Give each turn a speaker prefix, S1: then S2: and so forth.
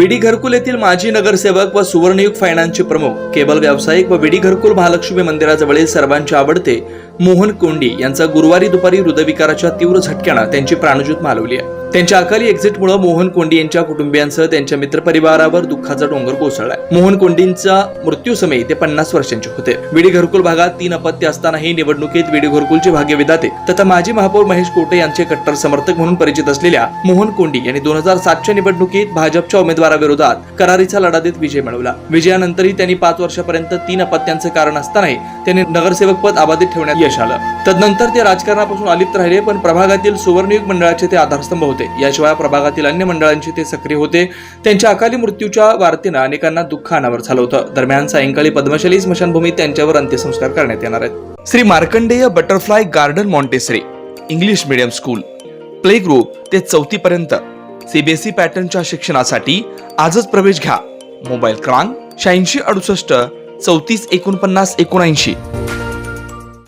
S1: विडी घरकुल येथील माजी नगरसेवक व सुवर्णयुग फायनान्सचे प्रमुख केबल व्यावसायिक व विडी घरकुल महालक्ष्मी मंदिराजवळील सर्वांचे आवडते मोहन कोंडी यांचा गुरुवारी दुपारी हृदयविकाराच्या तीव्र झटक्यानं त्यांची प्राणज्योत मालवली आहे. त्यांच्या अकाली एक्झिटमुळे मोहन कोंडी यांच्या कुटुंबियांसह त्यांच्या मित्रपरिवारावर दुःखाचा डोंगर कोसळलाय. मोहन कोंडींचा मृत्यूसमयी ते पन्नास वर्षांचे होते. विडी घरकुल भागात तीन अपत्य असतानाही निवडणुकीत विडी घरकुलचे भाग्यविधाते तथा माजी महापौर महेश कोटे यांचे कट्टर समर्थक म्हणून परिचित असलेल्या मोहन कोंडी यांनी दोन हजार सातच्या निवडणुकीत भाजपच्या उमेदवाराविरोधात करारीचा लढा देत विजय मिळवला. विजयानंतरही त्यांनी पाच वर्षापर्यंत तीन अपत्यांचे कारण असतानाही त्यांनी नगरसेवक पद अबाधित ठेवण्यात यश आलं. तदनंतर ते राजकारणापासून अलिप्त राहिले पण प्रभागातील सुवर्णयुग मंडळाचे ते आधारस्तंभ होते. याशिवाय प्रभागातील अन्य मंडळांचे ते सक्रिय होते. त्यांच्या अकाली मृत्यूच्या वार्तेनं अनेकांना दुःख अनावर झालं होतं. दरम्यान सायंकाळी पद्मशाली स्मशानभूमीत त्यांच्यावर अंत्यसंस्कार करण्यात येणार आहेत. Shri Markandeya butterfly garden Montessori English medium school. Play group ते चौथी पर्यंत. सीबीएसई पॅटर्नच्या शिक्षणासाठी आजच प्रवेश घ्या. मोबाईल क्रमांक शहाऐंशी अडुसष्ट चौतीस एकोणपन्नास एकोणऐंशी.